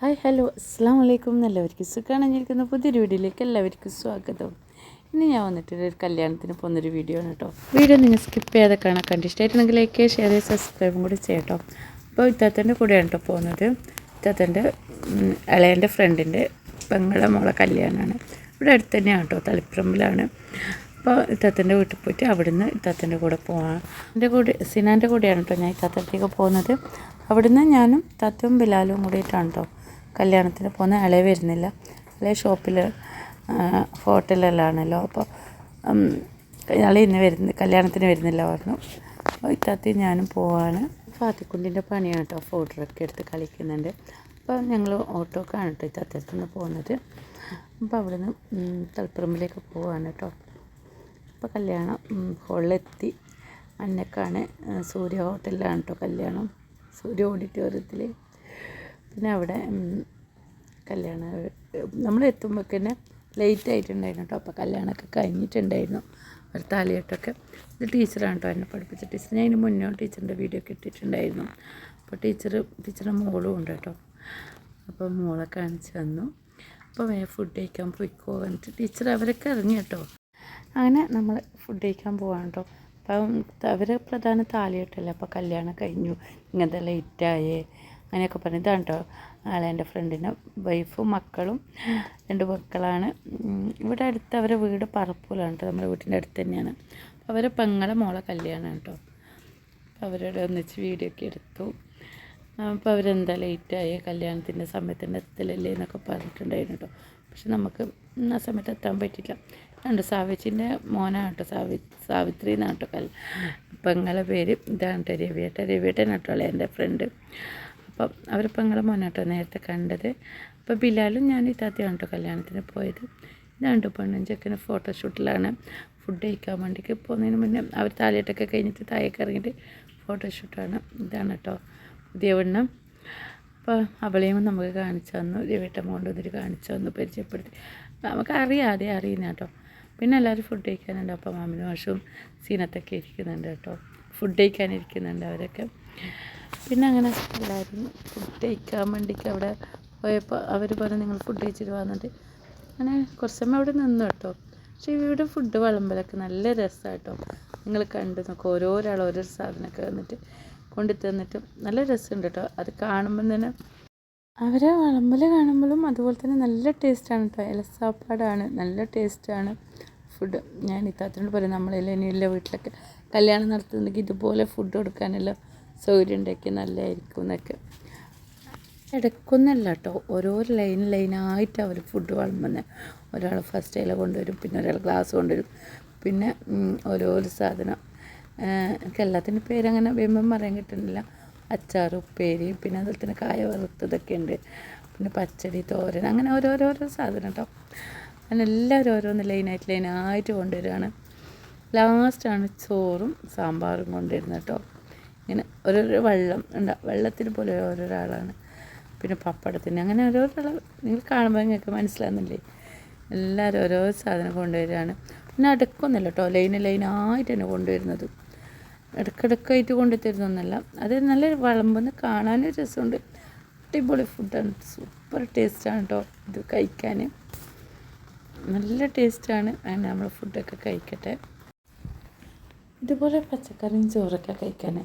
Hi hello. അസ്സാം വലൈക്കും എല്ലാവർക്കും സുഖാണെന്നിരിക്കുന്ന പുതിയൊരു വീഡിയോയിലേക്ക് എല്ലാവർക്കും സ്വാഗതം. ഇന്ന് ഞാൻ വന്നിട്ട് ഒരു കല്യാണത്തിന് പോകുന്നൊരു വീഡിയോ ആണ് കേട്ടോ വീഡിയോ നിങ്ങൾ സ്കിപ്പ് ചെയ്യാതെ കാണാൻ കണ്ട് ഇഷ്ടമായിട്ടുണ്ടെങ്കിൽ ലൈക്ക് ഷെയർ ചെയ്ത് സബ്സ്ക്രൈബും കൂടി ചെയ്യട്ടോ അപ്പോൾ ഇത്താത്തന്റെ കൂടെയാണ് കേട്ടോ പോകുന്നത്. ഇത്താത്തന്റെ ഇളയന്റെ ഫ്രണ്ടിന്റെ പെങ്ങളെ മോളെ കല്യാണമാണ് ഇവിടെ അടുത്ത് തന്നെയാണ് കേട്ടോ തളിപ്പറമ്പിലാണ്. അപ്പോൾ ഇത്താത്തന്റെ വീട്ടിൽ പോയിട്ട് അവിടുന്ന് ഇത്താത്തന്റെ കൂടെ പോവാം. എന്റെ കൂടെ സിനാന്റെ കൂടെയാണ് കേട്ടോ ഞാൻ ഇത്താത്തത്തേക്ക് പോകുന്നത്. അവിടുന്ന് ഞാനും തത്തും ബിലാലും കൂടിയിട്ടാണ് കേട്ടോ കല്യാണത്തിന് പോകുന്ന ആളെ വരുന്നില്ല. അല്ലെ ഷോപ്പിൽ ഹോട്ടലിലാണല്ലോ. അപ്പോൾ ഇളയ ഇന്ന് വരുന്ന കല്യാണത്തിന് വരുന്നില്ല പറഞ്ഞു. ഇത്താത്തി ഞാനും പോവാണ്. ഫാത്തിക്കുണ്ടിന്റെ പണിയാണ് കേട്ടോ. ഫോട്ടോയൊക്കെ എടുത്ത് കളിക്കുന്നുണ്ട്. അപ്പോൾ ഞങ്ങൾ ഓട്ടോക്കാണ് കേട്ടോ ഇത്താത്തടുത്ത് നിന്ന് പോകുന്നത്. അപ്പോൾ അവിടെ നിന്ന് തളിപ്പറമ്പിലേക്ക് പോവാണ് കേട്ടോ. അപ്പോൾ കല്യാണം ഹോളിലെത്തി. അന്നക്കാണ് സൂര്യ ഹോട്ടലിലാണ് കേട്ടോ കല്യാണം. സൂര്യ ഓഡിറ്റോറിയത്തിൽ പിന്നെ അവിടെ കല്യാണ നമ്മൾ എത്തുമ്പോൾ തന്നെ ലേറ്റ് ആയിട്ടുണ്ടായിരുന്നു കേട്ടോ. അപ്പോൾ കല്യാണമൊക്കെ കഴിഞ്ഞിട്ടുണ്ടായിരുന്നു. ഒരു താലിയെട്ടൊക്കെ ഇത് ടീച്ചറാണ് കേട്ടോ എന്നെ പഠിപ്പിച്ച ടീച്ചർ ഞാൻ ഇതിന് മുന്നേ ടീച്ചറിന്റെ വീഡിയോ ഒക്കെ ഇട്ടിട്ടുണ്ടായിരുന്നു. അപ്പോൾ ടീച്ചർ ടീച്ചറുടെ മോളും ഉണ്ട് കേട്ടോ. അപ്പോൾ മോളെ കാണിച്ചു തന്നു. അപ്പോൾ വേ ഫുഡ് കഴിക്കാൻ പോയിക്കോ എന്നിട്ട് ടീച്ചർ അവരൊക്കെ ഇറങ്ങി കേട്ടോ. അങ്ങനെ നമ്മൾ ഫുഡ് കഴിക്കാൻ പോവാണ് കേട്ടോ. അപ്പം അവർ പ്രധാന താലിയിട്ടല്ലേ അപ്പോൾ കല്യാണം കഴിഞ്ഞു. ഇങ്ങനത്തെ ലേറ്റായേ അങ്ങനെയൊക്കെ പറഞ്ഞു. കേട്ടോ ആളെ എന്റെ ഫ്രണ്ടിന്റെ വൈഫും മക്കളും രണ്ട് മക്കളാണ്. ഇവിടെ അടുത്ത് അവരെ വീട് പറപ്പൂലാണ് കേട്ടോ നമ്മുടെ വീട്ടിന്റെ അടുത്ത് തന്നെയാണ്. അവരെ പെങ്ങളെ മോളെ കല്യാണമാണ് കേട്ടോ അപ്പോൾ അവരോട് ഒന്നിച്ച് വീഡിയോ ഒക്കെ എടുത്തു. അപ്പോൾ അവരെന്താ ലേറ്റായി കല്യാണത്തിന്റെ സമയത്തിന്റെ എത്തലല്ലേ എന്നൊക്കെ പറഞ്ഞിട്ടുണ്ടായിരുന്നു കേട്ടോ പക്ഷെ നമുക്ക് ആ സമയത്ത് എത്താൻ പറ്റില്ല ഉണ്ട് സാവിച്ചിന്റെ മോനാണ് കേട്ടോ സാവി സാവിത്രി എന്നാണ് കേട്ടോ പെങ്ങളെ പേര് ഇതാണ് കേട്ടോ രവിയേട്ട രവിയേട്ടൻ കേട്ടോ എന്റെ ഫ്രണ്ട്. അപ്പം അവരിപ്പം നിങ്ങളെ മോനാട്ടോ നേരത്തെ കണ്ടത്. അപ്പോൾ ബിലാലും ഞാൻ ഇത്താത്തിയാണ് കേട്ടോ കല്യാണത്തിന് പോയത്. ഇതാണ് പെണ്ണും ചെക്കന് ഫോട്ടോഷൂട്ടിലാണ് ഫുഡ് കഴിക്കാൻ വേണ്ടിയിട്ട് പോകുന്നതിന് മുന്നേ അവർ താലിയിട്ടൊക്കെ കഴിഞ്ഞിട്ട് താഴേക്ക് ഇറങ്ങിയിട്ട് ഫോട്ടോഷൂട്ടാണ് ഇതാണ് കേട്ടോ പുതിയ വണ്ണം. അപ്പോൾ അവളെയും നമുക്ക് കാണിച്ചു തന്നു. രവിട്ട മോണ്ട് വന്നിട്ട് കാണിച്ചു തന്നു പരിചയപ്പെടുത്തി. നമുക്ക് അറിയാതെ അറിയുന്ന കേട്ടോ പിന്നെ എല്ലാവരും ഫുഡ് കഴിക്കാനുണ്ട്. അപ്പോൾ മാമിനും മാഷും സീനത്തൊക്കെ ഇരിക്കുന്നുണ്ട് കേട്ടോ ഫുഡ് കഴിക്കാനിരിക്കുന്നുണ്ട് അവരൊക്കെ. പിന്നെ അങ്ങനെ എല്ലാവരും ഫുഡ് കഴിക്കാൻ വേണ്ടിയിട്ട് അവിടെ പോയപ്പോൾ അവർ പറഞ്ഞു നിങ്ങൾ ഫുഡ് കഴിച്ചിട്ട് വന്നിട്ട് അങ്ങനെ കുറച്ച് സമയം അവിടെ നിന്നു കേട്ടോ. പക്ഷേ ഇവിടെ ഫുഡ് വിളമ്പലൊക്കെ നല്ല രസമാണ് കേട്ടോ നിങ്ങൾ കണ്ടു നോക്കുക ഓരോരാൾ ഓരോ സാധനമൊക്കെ വന്നിട്ട് കൊണ്ടു തന്നിട്ട് നല്ല രസമുണ്ട് കേട്ടോ. അത് കാണുമ്പം തന്നെ അവരെ വിളമ്പൽ കാണുമ്പോഴും അതുപോലെ തന്നെ നല്ല ടേസ്റ്റാണ് കേട്ടോ. ഇലസാപ്പാടാണ് നല്ല ടേസ്റ്റാണ് ഫുഡ് ഞാൻ ഇത്താത്തിനോട് പറയും നമ്മളെല്ലാം ഇനിയുള്ള വീട്ടിലൊക്കെ കല്യാണം നടത്തുന്നുണ്ടെങ്കിൽ ഇതുപോലെ ഫുഡ് കൊടുക്കാനുള്ള സൗകര്യം ഉണ്ടാക്കി നല്ലതായിരിക്കും എന്നൊക്കെ. ഇടയ്ക്കൊന്നല്ല കേട്ടോ. ഓരോ ലൈൻ ലൈനായിട്ട് അവർ ഫുഡ് വിളമ്പുന്നത് ഒരാൾ ഫസ്റ്റ് ഇല കൊണ്ടുവരും പിന്നെ ഒരാൾ ഗ്ലാസ് കൊണ്ടുവരും പിന്നെ ഓരോരോ സാധനം. എനിക്ക് എല്ലാത്തിന്റെ പേരങ്ങനെ വരുമ്പം പറയാൻ കിട്ടുന്നില്ല. അച്ചാർ ഉപ്പേരി പിന്നെ അതുപോലെ തന്നെ കായ വറുത്തതൊക്കെ ഉണ്ട്. പിന്നെ പച്ചടി തോരൻ അങ്ങനെ ഓരോരോരോ സാധനം കേട്ടോ. അങ്ങനെ എല്ലാവരും ഓരോന്ന് ലൈനായിട്ട് ലൈനായിട്ട് കൊണ്ടുവരികയാണ്. ലാസ്റ്റാണ് ചോറും സാമ്പാറും കൊണ്ടുവരുന്നത് കേട്ടോ. ഇങ്ങനെ ഓരോരോ വെള്ളം ഉണ്ടാവും വെള്ളത്തിന് പോലെ ഓരോരാളാണ്. പിന്നെ പപ്പടത്തിന് അങ്ങനെ ഓരോരോ നിങ്ങൾ കാണുമ്പോൾ നിങ്ങൾക്ക് മനസ്സിലാകുന്നില്ലേ എല്ലാവരും ഓരോ സാധനം കൊണ്ടുവരികയാണ് പിന്നെ അടുക്കൊന്നുമില്ല കേട്ടോ ലൈന് ലൈനായിട്ട് തന്നെ കൊണ്ടുവരുന്നത്. ഇടക്കിടക്കായിട്ട് കൊണ്ടു തരുന്നൊന്നല്ല അത് നല്ല വിളമ്പെന്ന് കാണാനും രസമുണ്ട്. അടിപൊളി ഫുഡാണ് സൂപ്പർ ടേസ്റ്റാണ് കേട്ടോ ഇത് കഴിക്കാൻ നല്ല ടേസ്റ്റാണ് അങ്ങനെ നമ്മൾ ഫുഡൊക്കെ കഴിക്കട്ടെ. ഇതുപോലെ പച്ചക്കറിയും ചോറൊക്കെ കഴിക്കാൻ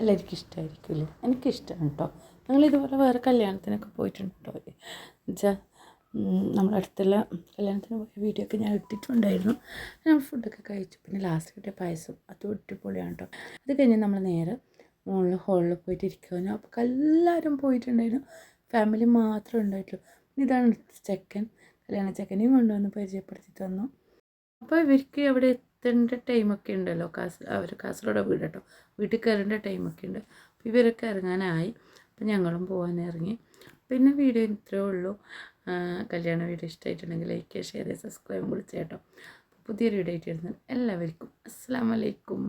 എല്ലാവർക്കും ഇഷ്ടമായിരിക്കില്ലേ എനിക്കിഷ്ടമാണ് കേട്ടോ ഞങ്ങൾ ഇതുപോലെ വേറെ കല്യാണത്തിനൊക്കെ പോയിട്ടുണ്ട്? എന്നുവെച്ചാൽ നമ്മുടെ അടുത്തുള്ള കല്യാണത്തിന് പോയ വീഡിയോ ഒക്കെ ഞാൻ ഇട്ടിട്ടുണ്ടായിരുന്നു. നമ്മൾ ഫുഡൊക്കെ കഴിച്ചു. പിന്നെ ലാസ്റ്റ് കിട്ടിയ പായസം അത് അടിപൊളിയാണ് കേട്ടോ അത് കഴിഞ്ഞ് നമ്മൾ നേരെ മുകളിൽ ഹോളിൽ പോയിട്ട് ഇരിക്കുവാനും അപ്പോൾ എല്ലാവരും പോയിട്ടുണ്ടായിരുന്നു. ഫാമിലി മാത്രമേ ഉണ്ടായിട്ടുള്ളൂ. ഇതാണ് ചെക്കൻ കല്യാണ ചെക്കനെയും കൊണ്ടുവന്ന് പരിചയപ്പെടുത്തി തന്നു അപ്പോൾ ഇവർക്ക് അവിടെ എത്തേണ്ട ടൈമൊക്കെ ഉണ്ടല്ലോ കാസ അവർ കാസർഗോഡ് വീട് കേട്ടോ വീട്ടിൽ കയറേണ്ട ടൈമൊക്കെ ഉണ്ട്. അപ്പോൾ ഇവരൊക്കെ ഇറങ്ങാനായി. അപ്പം ഞങ്ങളും പോകാൻ ഇറങ്ങി. പിന്നെ വീഡിയോ ഇത്രയേ ഉള്ളൂ. കല്യാണ വീഡിയോ ഇഷ്ടമായിട്ടുണ്ടെങ്കിൽ ലൈക്ക് ഷെയർ സബ്സ്ക്രൈബ് വിളിച്ചേട്ടോ പുതിയൊരു വീഡിയോ ആയിട്ട് വരുന്നത് എല്ലാവർക്കും. അസ്സാം വലൈക്കും